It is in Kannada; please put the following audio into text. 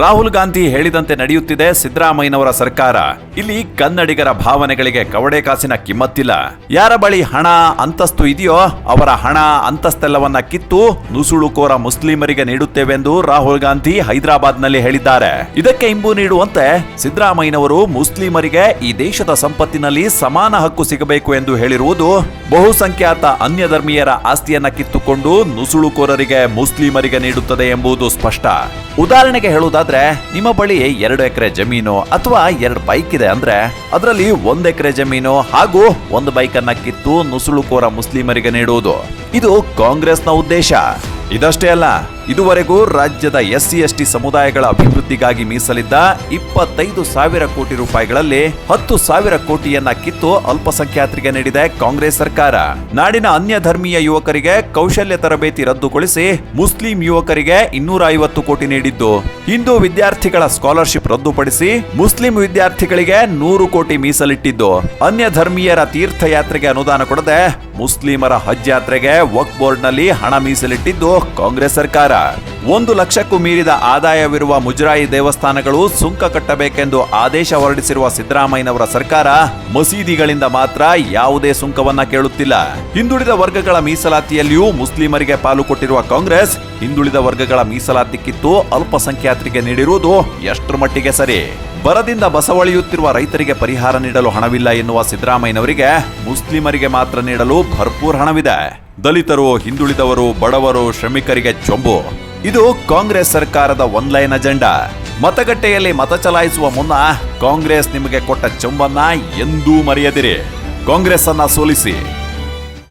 ರಾಹುಲ್ ಗಾಂಧಿ ಹೇಳಿದಂತೆ ನಡೆಯುತ್ತಿದೆ ಸಿದ್ದರಾಮಯ್ಯನವರ ಸರ್ಕಾರ. ಇಲ್ಲಿ ಕನ್ನಡಿಗರ ಭಾವನೆಗಳಿಗೆ ಕವಡೆ ಕಾಸಿನ ಕಿಮ್ಮತ್ತಿಲ್ಲ. ಯಾರ ಬಳಿ ಹಣ, ಅಂತಸ್ತು ಇದೆಯೋ ಅವರ ಹಣ, ಅಂತಸ್ತೆಲ್ಲವನ್ನ ಕಿತ್ತು ನುಸುಳುಕೋರ ಮುಸ್ಲಿಮರಿಗೆ ನೀಡುತ್ತೇವೆಂದು ರಾಹುಲ್ ಗಾಂಧಿ ಹೈದರಾಬಾದ್ನಲ್ಲಿ ಹೇಳಿದ್ದಾರೆ. ಇದಕ್ಕೆ ಇಂಬು ನೀಡುವಂತೆ ಸಿದ್ದರಾಮಯ್ಯನವರು ಮುಸ್ಲಿಮರಿಗೆ ಈ ದೇಶದ ಸಂಪತ್ತಿನಲ್ಲಿ ಸಮಾನ ಹಕ್ಕು ಸಿಗಬೇಕು ಎಂದು ಹೇಳಿರುವುದು ಬಹುಸಂಖ್ಯಾತ ಅನ್ಯ ಧರ್ಮೀಯರ ಆಸ್ತಿಯನ್ನ ಕಿತ್ತುಕೊಂಡು ನುಸುಳುಕೋರರಿಗೆ ಮುಸ್ಲಿಮರಿಗೆ ನೀಡುತ್ತದೆ ಎಂಬುದು ಸ್ಪಷ್ಟ. ಉದಾಹರಣೆಗೆ ಹೇಳುವುದಾದ್ರೆ ನಿಮ್ಮ ಬಳಿ ಎರಡು ಎಕರೆ ಜಮೀನು ಅಥವಾ ಎರಡು ಬೈಕ್ ಇದೆ ಅಂದ್ರೆ ಅದರಲ್ಲಿ ಒಂದ್ ಎಕರೆ ಜಮೀನು ಹಾಗೂ ಒಂದು ಬೈಕ್ ಅನ್ನ ಕಿತ್ತು ನುಸುಳುಕೋರ ಮುಸ್ಲಿಮರಿಗೆ ನೀಡುವುದು. ಇದು ಕಾಂಗ್ರೆಸ್ನ ಉದ್ದೇಶ. ಇದಷ್ಟೇ ಅಲ್ಲ ಇದುವರೆಗೂ ರಾಜ್ಯದ ಎಸ್ಸಿ ಎಸ್ಟಿ ಸಮುದಾಯಗಳ ಅಭಿವೃದ್ಧಿಗಾಗಿ ಮೀಸಲಿದ್ದ ಇಪ್ಪತ್ತೈದು ಸಾವಿರ ಕೋಟಿ ರೂಪಾಯಿಗಳಲ್ಲಿ ಹತ್ತು ಸಾವಿರ ಕೋಟಿಯನ್ನ ಕಿತ್ತು ಅಲ್ಪಸಂಖ್ಯಾತರಿಗೆ ನೀಡಿದೆ ಕಾಂಗ್ರೆಸ್ ಸರ್ಕಾರ. ನಾಡಿನ ಅನ್ಯ ಧರ್ಮೀಯ ಯುವಕರಿಗೆ ಕೌಶಲ್ಯ ತರಬೇತಿ ರದ್ದುಗೊಳಿಸಿ ಮುಸ್ಲಿಂ ಯುವಕರಿಗೆ ಇನ್ನೂರ ಐವತ್ತು ಕೋಟಿ ನೀಡಿದ್ದು. ಹಿಂದೂ ವಿದ್ಯಾರ್ಥಿಗಳ ಸ್ಕಾಲರ್ಶಿಪ್ ರದ್ದುಪಡಿಸಿ ಮುಸ್ಲಿಂ ವಿದ್ಯಾರ್ಥಿಗಳಿಗೆ ನೂರು ಕೋಟಿ ಮೀಸಲಿಟ್ಟಿದ್ದು. ಅನ್ಯ ಧರ್ಮೀಯರ ತೀರ್ಥಯಾತ್ರೆಗೆ ಅನುದಾನ ಕೊಡದೆ ಮುಸ್ಲಿಮರ ಹಜ್ ಯಾತ್ರೆಗೆ ವಕ್ ಬೋರ್ಡ್ನಲ್ಲಿ ಹಣ ಮೀಸಲಿಟ್ಟಿದ್ದು ಕಾಂಗ್ರೆಸ್ ಸರ್ಕಾರ. ಒಂದು ಲಕ್ಷಕ್ಕೂ ಮೀರಿದ ಆದಾಯವಿರುವ ಮುಜರಾಯಿ ದೇವಸ್ಥಾನಗಳು ಸುಂಕ ಕಟ್ಟಬೇಕೆಂದು ಆದೇಶ ಹೊರಡಿಸಿರುವ ಸಿದ್ದರಾಮಯ್ಯನವರ ಸರ್ಕಾರ ಮಸೀದಿಗಳಿಂದ ಮಾತ್ರ ಯಾವುದೇ ಸುಂಕವನ್ನ ಕೇಳುತ್ತಿಲ್ಲ. ಹಿಂದುಳಿದ ವರ್ಗಗಳ ಮೀಸಲಾತಿಯಲ್ಲಿಯೂ ಮುಸ್ಲಿಮರಿಗೆ ಪಾಲು ಕೊಟ್ಟಿರುವ ಕಾಂಗ್ರೆಸ್ ಹಿಂದುಳಿದ ವರ್ಗಗಳ ಮೀಸಲಾತಿ ಕಿತ್ತು ಅಲ್ಪಸಂಖ್ಯಾತರಿಗೆ ನೀಡಿರುವುದು ಎಷ್ಟರ ಮಟ್ಟಿಗೆ ಸರಿ? ಬರದಿಂದ ಬಸವಳಿಯುತ್ತಿರುವ ರೈತರಿಗೆ ಪರಿಹಾರ ನೀಡಲು ಹಣವಿಲ್ಲ ಎನ್ನುವ ಸಿದ್ದರಾಮಯ್ಯನವರಿಗೆ ಮುಸ್ಲಿಮರಿಗೆ ಮಾತ್ರ ನೀಡಲು ಭರ್ಪೂರ್ ಹಣವಿದೆ. ದಲಿತರು, ಹಿಂದುಳಿದವರು, ಬಡವರು, ಶ್ರಮಿಕರಿಗೆ ಚೊಂಬು. ಇದು ಕಾಂಗ್ರೆಸ್ ಸರ್ಕಾರದ ಒನ್ಲೈನ್ ಅಜೆಂಡಾ. ಮತಗಟ್ಟೆಯಲ್ಲಿ ಮತ ಚಲಾಯಿಸುವ ಮುನ್ನ ಕಾಂಗ್ರೆಸ್ ನಿಮಗೆ ಕೊಟ್ಟ ಚೊಂಬನ್ನ ಎಂದೂ ಮರೆಯದಿರಿ. ಕಾಂಗ್ರೆಸ್ ಅನ್ನ ಸೋಲಿಸಿ.